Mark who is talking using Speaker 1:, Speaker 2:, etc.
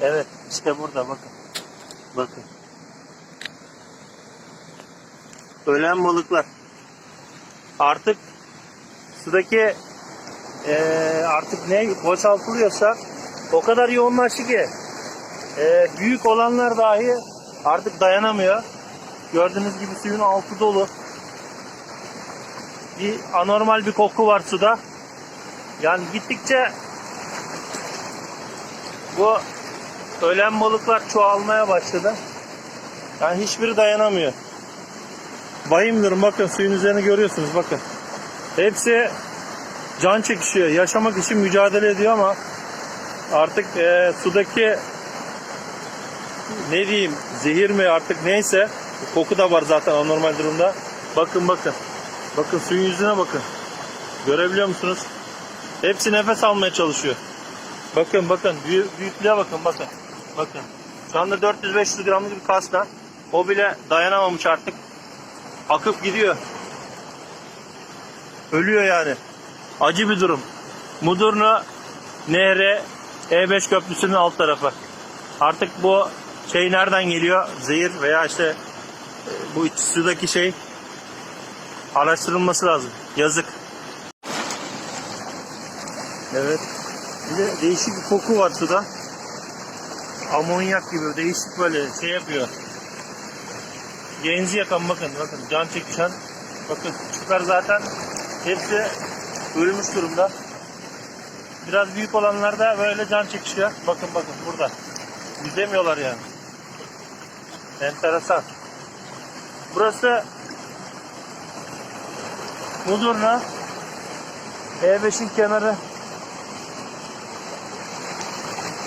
Speaker 1: Evet işte burada bakın. Bakın. Ölen balıklar. Artık sudaki eee, artık ne boşaltılıyorsa o kadar yoğunlaştı ki eee, büyük olanlar dahi artık dayanamıyor. Gördüğünüz gibi suyun altı dolu. Bir anormal bir koku var suda. Yani gittikçe bu ölen balıklar çoğalmaya başladı. Yani hiçbiri dayanamıyor. Vahim durum bakın suyun üzerine görüyorsunuz bakın. Hepsi can çekişiyor. Yaşamak için mücadele ediyor ama artık eee, sudaki ne diyeyim zehir mi artık neyse koku da var zaten anormal durumda. Bakın bakın. Bakın suyun yüzüne bakın. Görebiliyor musunuz? Hepsi nefes almaya çalışıyor. Bakın bakın büyü- büyüklüğe bakın bakın. Bakın. Şu anda 400-500 gramlık bir kasla. O bile dayanamamış artık. Akıp gidiyor. Ölüyor yani. Acı bir durum. Mudurnu Nehre E5 köprüsünün alt tarafı. Artık bu şey nereden geliyor? Zehir veya işte e, bu iç sudaki şey araştırılması lazım. Yazık. Evet. Bir de değişik bir koku var suda. Amonyak gibi değişik böyle şey yapıyor. Genzi yakan bakın bakın can çekişen. Bakın küçükler zaten hepsi ölmüş durumda. Biraz büyük olanlar da böyle can çekişiyor. Bakın bakın burada. Yüzemiyorlar yani. Enteresan. Burası Mudurnu. E5'in kenarı